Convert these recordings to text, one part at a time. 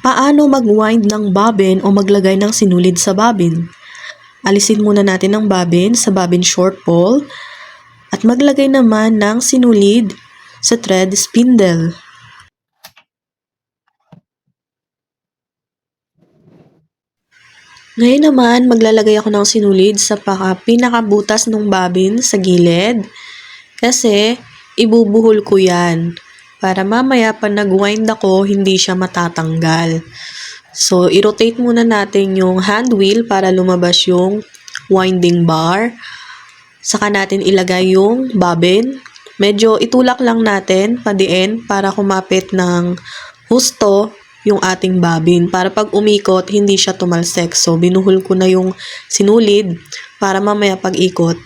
Paano mag-wind ng bobbin o maglagay ng sinulid sa bobbin? Alisin muna natin ang bobbin sa bobbin short pole at maglagay naman ng sinulid sa thread spindle. Ngayon naman, maglalagay ako ng sinulid sa pinakabutas ng bobbin sa gilid. Kasi, ibubuhol ko yan. Para mamaya pa nag-wind ako, hindi siya matatanggal. So, i-rotate muna natin yung hand wheel para lumabas yung winding bar. Saka natin ilagay yung bobbin. Medyo itulak lang natin padiin para kumapit ng husto yung ating bobbin. Para pag umikot, hindi siya tumalsek. So, binuhol ko na yung sinulid para mamaya pag ikot,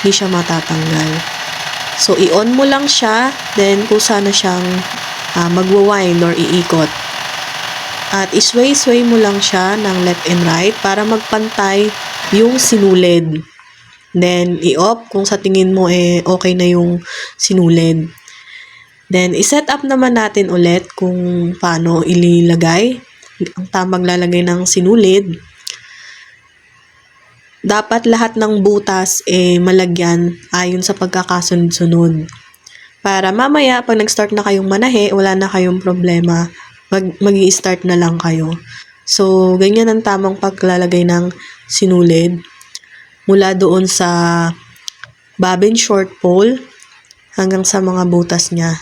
hindi siya matatanggal. So, i-on mo lang siya, then kung sana siyang uh, magwa-wind or iikot. At isway-sway mo lang siya ng left and right para magpantay yung sinulid. Then, i-off kung sa tingin mo eh okay na yung sinulid. Then, iset up naman natin ulit kung paano ililagay ang tamang lalagay ng sinulid. Dapat lahat ng butas eh malagyan ayon sa pagkakasunod-sunod. Para mamaya, pag nag-start na kayong manahe, wala na kayong problema. Mag, mag start na lang kayo. So, ganyan ang tamang paglalagay ng sinulid. Mula doon sa bobbin short pole hanggang sa mga butas niya.